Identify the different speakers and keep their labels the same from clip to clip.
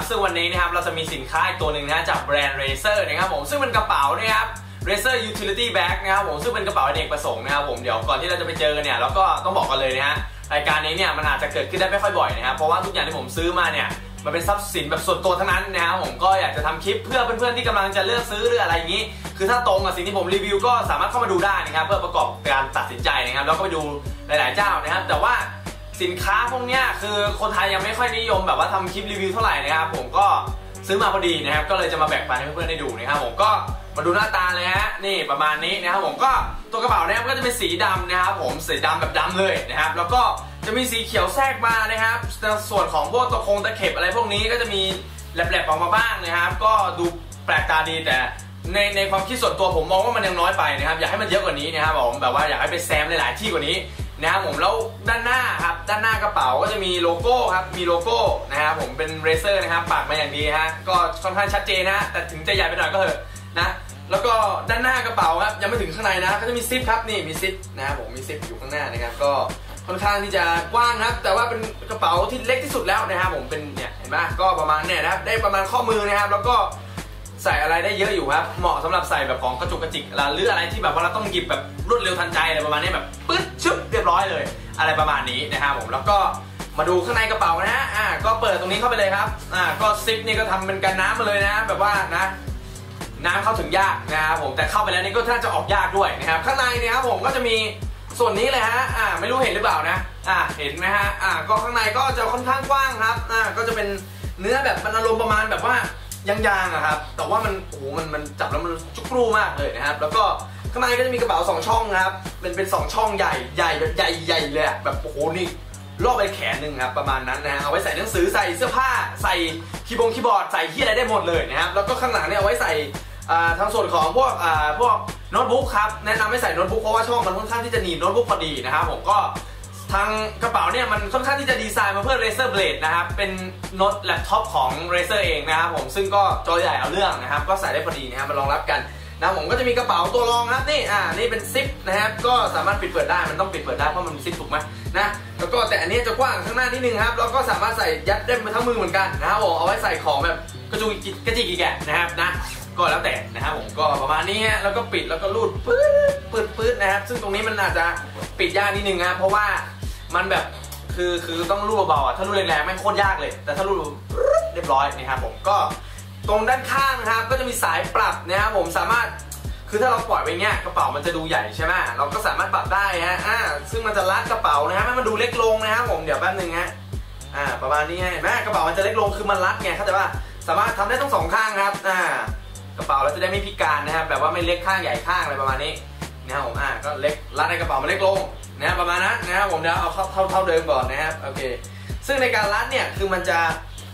Speaker 1: นะครับซึ่งวันนี้นะครับเราจะมีสินค้าอีกตัวหนึ่งนะจากแบรนด์ Razer นะครับผมซึ่งเป็นกระเป๋านะครับ Razer Utility Bag นะครับผมซึ่งเป็นกระเป๋าอเนกประสงค์นะครับผมเดี๋ยวก่อนที่เราจะไปเจอกันเนี่ยเราก็ต้องบอกกันเลยนะฮะรายการนี้เนี่ยมันอาจจะเกิดขึ้นได้ไม่ค่อยบ่อยนะครับเพราะว่าทุกอย่างที่ผมซื้อมาเนี่ยมันเป็นทรัพย์สินแบบส่วนตัวทั้งนั้นนะครับผมก็อยากจะทำคลิปเพื่อเพื่อนๆที่กำลังจะเลือกซื้อหรืออะไรอย่างนี้ คือถ้าตรงกับสิ่งที่ผมรีวิวก็สามารถเข้ามาดูได้นะครับเพื่อประกอบการตัดสินใจนะครับแล้วก็ไปดูหลาย ๆ เจ้านะครับแต่ว่า สินค้าพวกเนี้ยคือคนไทยยังไม่ค่อยนิยมแบบว่าทำคลิปรีวิวเท่าไหร่นะครับผมก็ซื้อมาพอดีนะครับ ก็เลยจะมาแบ่งปันให้เพื่อนๆได้ดูนะครับผมก็มาดูหน้าตาเลยฮะนี่ประมาณนี้นะครับผมก็ตัวกระเป๋าเนี่ยก็จะเป็นสีดำนะครับผมสีดำแบบดำเลยนะครับ แล้วก็จะมีสีเขียวแทรกมานะครับในส่วนของพวกตะคงตะเข็บอะไรพวกนี้ก็จะมีแหลบๆออกมาบ้างนะครับ ก็ดูแปลกตาดีแต่ในในความคิดส่วนตัวผมมองว่ามันยังน้อยไปนะครับ อยากให้มันเยอะกว่านี้นะครับผมแบบว่าอยากให้ไปแซมหลายๆที่กว่านี้ นะครับผมแล้วด้านหน้าครับด้านหน้ากระเป๋าก็จะมีโลโก้ครับมีโลโก้นะครับผมเป็นเรเซอร์นะครับปากมาอย่างดีฮะก็ค่อนข้างชัดเจนนะแต่ถึงจะใหญ่ไปหน่อยก็เถอะนะแล้วก็ด้านหน้ากระเป๋าครับยังไม่ถึงข้างในนะก็จะมีซิปครับนี่มีซิปนะครับผมมีซิปอยู่ข้างหน้านะครับก็ค่อนข้างที่จะกว้างครับ แต่ว่าเป็นกระเป๋าที่เล็กที่สุดแล้วนะครับผมเป็นเนี่ยเห็นไหมก็ประมาณเนี่ยนะครับได้ประมาณข้อมือนะครับแล้วก็ ใส่อะไรได้เยอะอยู่ครับ เหมาะสำหรับใส่แบบของกระจุกกระจิกหรืออะไรที่แบบว่าเราต้องหยิบแบบรวดเร็วทันใจอะไรประมาณนี้แบบปึ๊ดชึบเรียบร้อยเลย อะไรประมาณนี้นะครับผมแล้วก็มาดูข้างในกระเป๋านะฮะอ่าก็เปิดตรงนี้เข้าไปเลยครับอ่าก็ซิปนี่ก็ทำเป็นกันน้ำมาเลยนะ แบบว่านะน้ำเข้าถึงยากนะครับผมแต่เข้าไปแล้วนี่ก็น่าจะออกยากด้วยนะครับข้างในเนี่ยครับผมก็จะมีส่วนนี้เลยฮะอ่าไม่รู้เห็นหรือเปล่านะอ่าเห็นไหมฮะอ่าก็ข้างในก็จะค่อนข้างกว้างครับอ่าก็จะเป็นเนื้อแบบมันอารมณ์ประมาณแบบว่า ยางๆอะครับ แต่ว่ามันโอ้โหมันมันจับแล้วมันจุกรูมากเลยนะครับ แล้วก็ข้างในก็จะมีกระเป๋าสองช่องครับเป็นเป็นสองช่องใหญ่ใหญ่แบบใหญ่ใหญ่เลยอะแบบโอ้โหนี่รอบไปแขนหนึ่งครับประมาณนั้นนะฮะเอาไว้ใส่หนังสือใส่เสื้อผ้าใส่คีย์บงคีย์บอร์ดใส่ที่อะไรได้หมดเลยนะครับแล้วก็ข้างหลังเนี่ยเอาไว้ใส่ทางส่วนของพวกพวกโน้ตบุ๊กครับแนะนำให้ใส่โน้ตบุ๊กเพราะว่าช่องมันค่อนข้างที่จะหนีบโน้ตบุ๊กพอดีนะครับผมก็ ทางกระเป๋าเนี่ยมันค่อนข้างที่จะดีไซน์มาเพื่อ Razer Blade นะครับ เป็นโน้ตแล็ปท็อปของ Razer เองนะครับผม ซึ่งก็จอใหญ่เอาเรื่องนะครับ ก็ใส่ได้พอดีนะครับมารองรับกันนะผมก็จะมีกระเป๋าตัวรองครับนี่อ่านี่เป็นซิปนะครับก็สามารถปิดเปิดได้มันต้องปิดเปิดได้เพราะมันซิปถูกไหมนะแล้วก็แต่อันนี้จะกว้างข้างหน้านิดนึงครับแล้วก็สามารถใส่ยัดได้มาทั้งมือเหมือนกันนะครับผมเอาไว้ใส่ของแบบกระจุกกระจิกอีแกะนะครับนะก็แล้วแต่นะครับผมก็ประมาณนี้ฮะแล้วก็ปิดแล้วก็รูดปื๊ดปื๊ดปื๊ดนะครับซึ่งตรงนี้มันอาจจะปิดยากนิดนึงนะครับเพราะว่า มันแบบคือคือต้องรูดเบาๆอะถ้ารูดแรงๆไม่โคตรยากเลย แต่ถ้ารูดเรียบร้อยนะครับผมก็ตรงด้านข้างนะครับก็จะมีสายปรับนะครับผมสามารถคือถ้าเราปล่อยไว้เงี้ยกระเป๋ามันจะดูใหญ่ใช่ไหมเราก็สามารถปรับได้ฮะอ่าซึ่งมันจะรัดกระเป๋านะครับให้มันดูเล็กลงนะครับผมเดี๋ยวแป๊บนึงฮะอ่าประมาณนี้ฮะเห็นไหมกระเป๋ามันจะเล็กลงคือมันรัดไงเข้าใจป่ะสามารถทำได้ทั้งสองข้างครับอ่ากระเป๋าเราจะได้ไม่พิการนะครับแบบว่าไม่เล็กข้างใหญ่ข้างอะไรประมาณนี้ นะครับผมอ่าก็เล็กรัดในกระเป๋ามันเล็กลงนะประมาณนั้นนะครับผมเดี๋ยวเอาเท่าเท่าเดิมก่อนนะครับโอเคซึ่งในการรัดเนี่ยคือมันจะ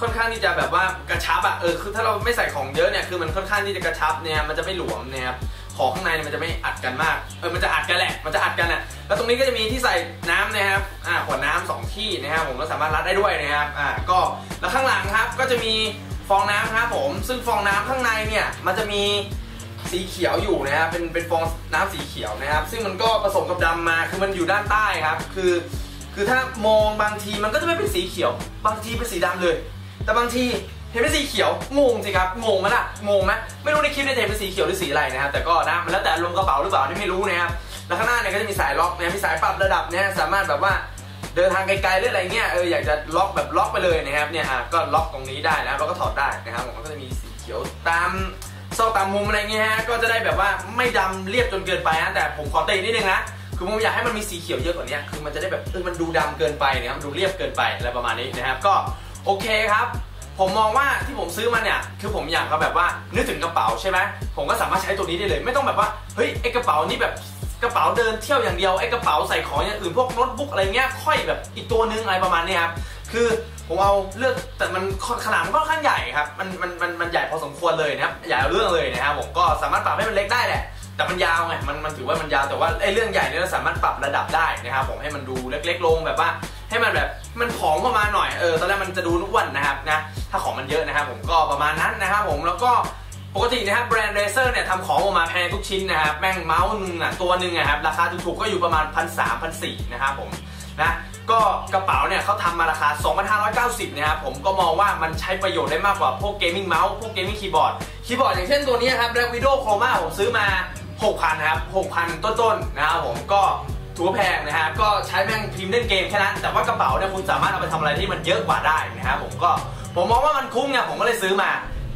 Speaker 1: ค่อนข้างที่จะแบบว่ากระชับอะเออคือถ้าเราไม่ใส่ของเยอะเนี่ยคือมันค่อนข้างที่จะกระชับเนี่ยมันจะไม่หลวมนะครับของข้างในเนี่ยมันจะไม่อัดกันมากเออมันจะอัดกันแหละมันจะอัดกันอะแล้วตรงนี้ก็จะมีที่ใส่น้ำนะครับอ่าขวดน้ำสองที่นะครับผมก็สามารถรัดได้ด้วยนะครับอ่าก็แล้วข้างหลังครับก็จะมีฟองน้ำครับผมซึ่งฟองน้ำข้างในเนี่ยมันจะมี สีเขียวอยู่นะครับเป็นเป็นฟองน้ำสีเขียวนะครับ ซึ่งมันก็ผสมกับดำมาคือมันอยู่ด้านใต้ครับ คือ คือถ้ามองบางทีมันก็จะไม่เป็นสีเขียว บางทีเป็นสีดำเลย แต่บางทีเห็นเป็นสีเขียวงงสิครับงงไหมล่ะงงไหมไม่รู้ในคลิปเนี่ยจะเห็นเป็นสีเขียวหรือสีอะไรนะครับแต่ก็นะมันแล้วแต่ลงกระเป๋าหรือเปล่าที่ไม่รู้นะครับแล้วข้างหน้าเนี่ยก็จะมีสายล็อกนะมีสายปรับระดับเนี่ยสามารถแบบว่าเดินทางไกลๆหรืออะไรเงี้ยเอออยากจะล็อกแบบล็อกไปเลยนะครับเนี่ยอะก็ล็อกตรงนี้ได้นะครับแล้วก็ถอดได้นะครับผมก็จะมีสีเขียวตาม ซอกตามมุมอะไรเงี้ยฮะก็จะได้แบบว่าไม่ดำเรียบจนเกินไปนะแต่ผมขอตีนิดนึงนะคือผมอยากให้มันมีสีเขียวเยอะกว่านี้คือมันจะได้แบบเออมันดูดำเกินไปนะครับดูเรียบเกินไปอะไรประมาณนี้นะครับ ก็โอเคครับผมมองว่าที่ผมซื้อมาเนี่ยคือผมอยากเขาแบบว่านึกถึงกระเป๋าใช่ไหมผมก็สามารถใช้ตัวนี้ได้เลย ไม่ต้องแบบว่าเฮ้ยไอกระเป๋านี่แบบกระเป๋าเดินเที่ยวอย่างเดียวไอกระเป๋าใส่ของอย่างอื่นพวกโน้ตบุ๊กอะไรเงี้ยค่อยแบบอีกตัวนึงอะไรประมาณนี้ครับ คือผมเอาเลือกแต่มันขนาดมันค่อนข้างใหญ่ครับมันมันมันมันใหญ่พอสมควรเลยนะครับใหญ่เอาเรื่องเลยนะครับผมก็สามารถปรับให้มันเล็กได้แหละแต่มันยาวไงมันมันถือว่ามันยาวแต่ว่าไอ้เรื่องใหญ่เนี่ยเราสามารถปรับระดับได้นะครับผมให้มันดูเล็ก ๆ ลงแบบว่า ให้มันแบบมันผอมเข้ามาหน่อยเออตอนแรกมันจะดูนุ่วนนะครับนะถ้าของมันเยอะนะครับผมก็ประมาณนั้นนะครับผมแล้วก็ปกตินะครับแบรนด์เรเซอร์เนี่ยทำของออกมาแพงทุกชิ้นนะครับแม่งเมาส์หนึงอะตัวหนึ่งอะครับราคาถูกๆก็อยู่ประมาณพันสามพันสี่นะครับผมนะ ก็กระเป๋าเนี่ยเขาทำมาราคา 2,590 นะครับผมก็มองว่ามันใช้ประโยชน์ได้มากกว่าพวกเกมมิ่งเมาส์พวกเกมมิ่งคีย์บอร์ดคีย์บอร์ดอย่างเช่นตัวนี้ครับ Black Widow Chroma ผมซื้อมา 6,000ครับ 6,000 ต้นๆนะครับผมก็ถือว่าแพงนะฮะก็ใช้แม่งพิมพ์เล่นเกมแค่นั้น แต่ว่ากระเป๋าเนี่ยคุณสามารถเอาไปทำอะไรที่มันเยอะกว่าได้นะครับผมก็ผมมองว่ามันคุ้มไงผมก็เลยซื้อมา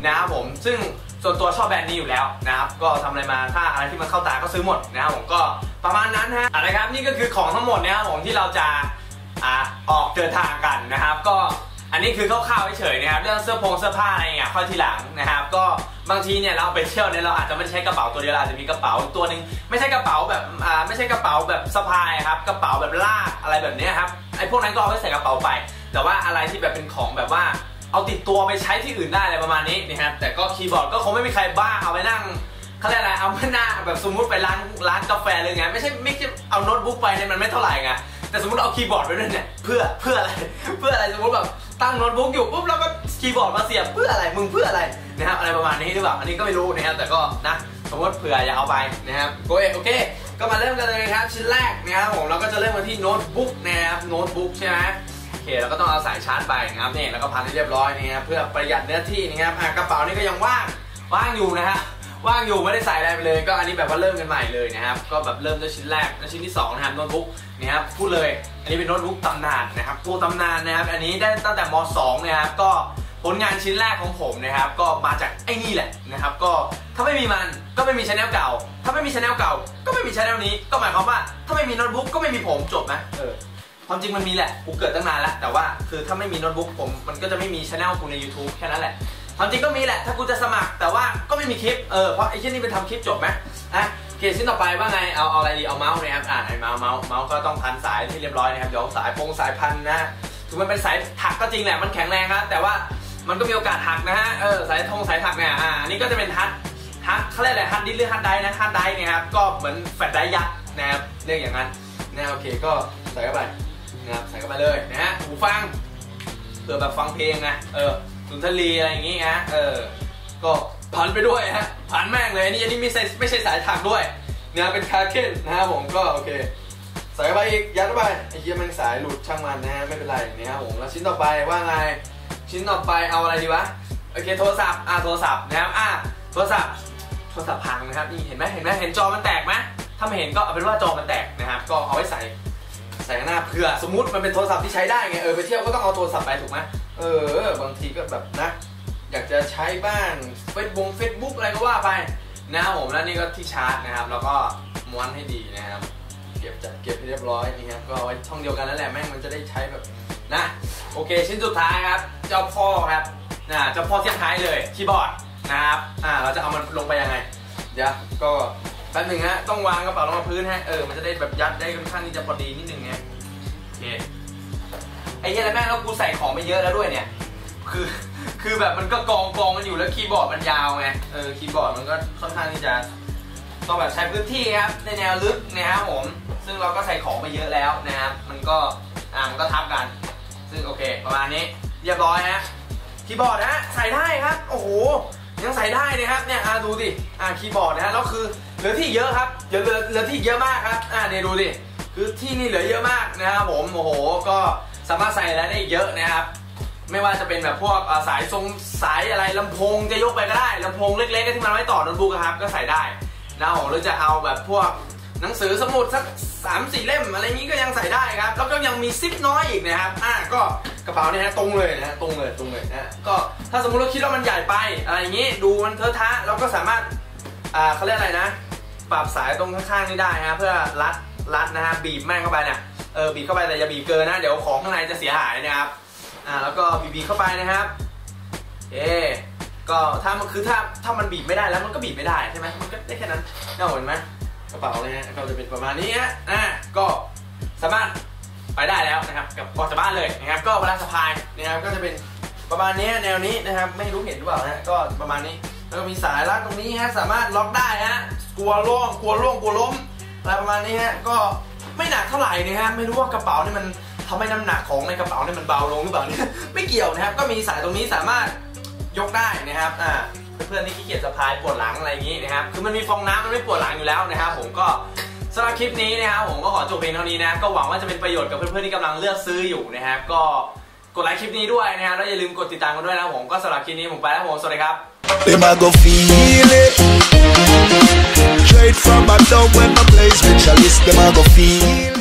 Speaker 1: นะครับผมซึ่งส่วนตัวชอบแบรนด์นี้อยู่แล้วนะครับก็ทำอะไรมาถ้าอะไรที่มันเข้าตาก็ซื้อหมดนะครับผมก็ประมาณนั้นฮะอะไรครับนี่ก็คือของทั้งหมดนะครับผมที่เราจะ อ่าออกเดินทางกันนะครับ ก็อันนี้คือคร่าวๆเฉยๆนะครับเรื่องเสื้อผงเสื้อผ้าอะไรเงี้ยค่อยทีหลังนะครับ ก็บางทีเนี่ยเราไปเที่ยวเนี่ยเราอาจจะไม่ใช้กระเป๋าตัวเดียวเราอาจจะมีกระเป๋าตัวหนึ่งไม่ใช่กระเป๋าแบบอ่าไม่ใช่กระเป๋าแบบสะพายครับกระเป๋าแบบลากอะไรแบบนี้ครับไอ้พวกนั้นก็เอาไว้ใส่กระเป๋าไป แต่ว่าอะไรที่แบบเป็นของแบบว่าเอาติดตัวไปใช้ที่อื่นได้อะไรประมาณนี้นะครับแต่ก็คีย์บอร์ดก็คงไม่มีใครบ้าเอาไปนั่งเขาเรียกอะไรเอาไปหน้าแบบสมมุติไปร้านร้านกาแฟเลยไงไม่ใช่ไม่ใช่เอาโน้ตบุ๊กไปเนี่ยมันไม่เท่าไหร่ไง แต่สมมติเอาคีย์บอร์ดไปด้วยเนี่ยเพื่อเพื่ออะไร เพื่ออะไรสมมติแบบตั้งโน้ตบุ๊กอยู่ปุ๊บแล้วก็คีย์บอร์ดมาเสียบเพื่ออะไรมึงเพื่ออะไรนะครับอะไรประมาณนี้หรือเปล่าอันนี้ก็ไม่รู้นะครับแต่ก็นะสมมติเผื่ออยากเอาไปนะครับโอเคโอเค ก็มาเริ่มกันเลยครับชิ้นแรกนะครับผมเราก็จะเริ่มกันที่โน้ตบุ๊กนะครับโน้ตบุ๊กใช่ไหมโอเคเราก็ต้องเอาสายชาร์จไปนะครับนี่แล้วก็พันให้เรียบร้อยนี่ครับเพื่อประหยัดเนื้อที่นะครับกระเป๋านี่ก็ยังว่างว่างอยู่นะฮะ ว่างอยู่ไม่ได้ใส่อะไรไปเลยก็อันนี้แบบว่าเริ่มกันใหม่เลยนะครับก็แบบเริ่มด้วยชิ้นแรกและชิ้นที่สองนะครับโน้ตบุ๊กนี่ครับพูดเลยอันนี้เป็นโน้ตบุ๊กตำนานนะครับตัวตำนานนะครับอันนี้ได้ตั้งแต่ม .2 นะครับก็ผลงานชิ้นแรกของผมนะครับก็มาจากไอ้นี่แหละนะครับก็ถ้าไม่มีมันก็ไม่มีชแนลเก่า ถ้าไม่มีชแนลเก่า ก็ไม่มีชแนลนี้ก็หมายความว่าถ้าไม่มีโน้ตบุ๊กก็ไม่มีผมจบไหมเออความจริงมันมีแหละ กูเกิดตั้งนานแล้ว แต่ว่าคือถ้าไม่มีโน้ตบุ๊กผม มันก็จะไม่มีช anel กูใน YouTube แค่นั้นแหละ ความจริงก็มีแหละ ถ้ากูจะสมัคร แต่ว่าก็ไม่มีคลิป เออ เพราะไอ้เช่นนี้เป็นทำคลิปจบไหมอะโอเคชิ้นต่อไปว่าไง เอาเอาอะไรดี เอาเมาส์นะครับ อ่าไอ้เมาส์เมาส์เมาส์ก็ต้องพันสายที่เรียบร้อยนะครับเดี๋ยวสายพงสายพันนะถึงมันเป็นสายถักก็จริงแหละ มันแข็งแรงครับ แต่ว่ามันก็มีโอกาสหักนะฮะ เออ สายทงสายถักเนี่ย อ่านี่ก็จะเป็นฮัทฮัทเขาเรียกอะไรฮัทดิสหรือฮัทไดนะฮัทไดนี่ยครับ ก็เหมือนแฟลชไดยักษ์นะครับ เรียกอย่างนั้นนะโอเค ก็ใส่เข้าไปนะครับ ใส่เข้าไปเลยนะฮะ หูฟังเผื่อแบบฟังเพลงนะ เออ สุนทรีอะไรอย่างงี้นะเออก็พันไปด้วยฮะพันแม่งเลยอันนี่อันนี้ไม่ใช่ไม่ใช่สายถักด้วยนะเป็นคาเคนนะครับผมก็โอเคใส่ไปอีกยัดไปไอ้เหี้ยมันสายหลุดช่างมันนะฮะไม่เป็นไรนะครับผมแล้วชิ้นต่อไปว่าไงชิ้นต่อไปเอาอะไรดีวะโอเคโทรศัพท์อ่าโทรศัพท์นะครับอ่าโทรศัพท์โทรศัพท์พังนะครับนี่เห็นไหมเห็นไหมเห็นจอมันแตกไหมถ้าไม่เห็นก็เอาเป็นว่าจอมันแตกนะครับก็เอาไว้ใส่ใส่หน้าเพื่อสมมุติมันเป็นโทรศัพท์ที่ใช้ได้ไงเออไปเที่ยวก็ต้องเอาโทรศัพท์ไปถูกไหม เออบางทีก็แบบนะ อยากจะใช้บ้างเฟซบุ๊กเฟซบุ๊กอะไรก็ว่าไปนะครับผมแล้วนี่ก็ที่ชาร์จนะครับ แล้วก็ม้วนให้ดีนะครับ เก็บจัดเก็บให้เรียบร้อยนี่ครับก็เอาไว้ช่องเดียวกันนั่นแหละแม่งมันจะได้ใช้แบบนะโอเค ชิ้นสุดท้ายครับเจ้าพ่อครับนะเจ้าพ่อเทียบท้ายเลยคีย์บอร์ดนะครับอ่าเราจะเอามันลงไปยังไงเดี๋ยวก็แป๊บหนึ่งฮะต้องวางกระเป๋าลงกับพื้นฮะเออมันจะได้แบบยัดได้ค่อนข้างที่จะพอดีนิดนึงไงโอเค ไอ้เหี้ยแล้วแม่งแล้วกูใส่ของไปเยอะแล้วด้วยเนี่ย คือ คือแบบมันก็กองกองมันอยู่แล้วคีย์บอร์ดมันยาวไง เออคีย์บอร์ดมันก็ค่อนข้างที่จะต้องแบบใช้พื้นที่ครับในแนวลึกนะครับผม ซึ่งเราก็ใส่ของไปเยอะแล้วนะครับ มันก็ อ่า มันก็ทับกัน ซึ่งโอเค ประมาณนี้ เรียบร้อยฮะ คีย์บอร์ดนะฮะ ใส่ได้ครับ โอ้โห ยังใส่ได้นะครับ เนี่ยอ่าดูดิ อ่า คีย์บอร์ดนะฮะ แล้วคือเหลือที่เยอะครับเหลือเหลือเหลือที่เยอะมากครับ อ่าเนี่ยดูดิ คือที่นี่เหลือเยอะมากนะครับผม โอ้โห ก็ สามารถใส่อะไรได้เยอะนะครับ ไม่ว่าจะเป็นแบบพวกสายทรงสายอะไรลำโพงจะยกไปก็ได้ลำโพงเล็กๆที่มันไว้ต่อโน้ตบุ๊กครับก็ใส่ได้นะผมหรือจะเอาแบบพวกหนังสือสมุดสักสามสี่เล่มอะไรนี้ก็ยังใส่ได้ครับ แล้วก็ยังมีซิปน้อยอีกนะครับ อ่าก็กระเป๋าเนี่ยฮะตรงเลยนะฮะตรงเลยตรงเลยนะฮะก็ถ้าสมมติเราคิดว่ามันใหญ่ไปอะไรอย่างนี้ดูมันเทอะทะเราก็สามารถอ่าเขาเรียกอะไรนะ ปรับสายตรงข้างๆนี่ได้ฮะเพื่อรัดรัดนะฮะบีบแม่งเข้าไปเนี่ย ออบีบเข้าไปแต่อย่าบีบเกินนะ เดี๋ยวของข้างในจะเสียหายนะครับอ่าแล้วก็บีบีเข้าไปนะครับเอ๊ก็ถ้ามันคือถ้าถ้ามันบีบไม่ได้แล้วมันก็บีบไม่ได้ใช่ไหมมันก็ได้แค่นั้นน่าเห็นไหมกระเป๋าเลยฮะก็จะเป็นประมาณนี้ฮะอ่าก็สามารถไปได้แล้วนะครับกับออกจากบ้านเลยนะครับ ก็เวลาสะพายนะครับก็จะเป็นประมาณนี้แนวนี้นะครับ ไม่รู้เห็นหรือเปล่านะก็ประมาณนี้แล้วก็มีสายรัดตรงนี้ฮะสามารถล็อกได้ฮะกลัวล่วงกลัวล่วงกลัวล้มอะไรประมาณนี้ฮะก็ ไม่หนักเท่าไหร่นะฮะไม่รู้ว่ากระเป๋านี่มันทำให้น้ำหนักของในกระเป๋านี่มันเบาลงหรือเปล่าเนี่ยไม่เกี่ยวนะครับ ก็มีสายตรงนี้สามารถยกได้นะครับอ่าเพื่อนๆที่ขี้เกียจสะพายปวดหลังอะไรอย่างนี้นะครับคือมันมีฟองน้ำมันไม่ปวดหลังอยู่แล้วนะครับผมก็สำหรับคลิปนี้นะครับผมก็ขอจบเพียงเท่านี้นะก็หวังว่าจะเป็นประโยชน์กับเพื่อนๆที่กำลังเลือกซื้ออยู่นะครับก็กดไลค์คลิปนี้ด้วยนะครับแล้วอย่าลืมกดติดตามกันด้วยนะผมก็สำหรับคลิปนี้ผมไปแล้วผมสวัสดีครับ
Speaker 2: They might go feel it. Straight from a town when my place, which I list them I go feel.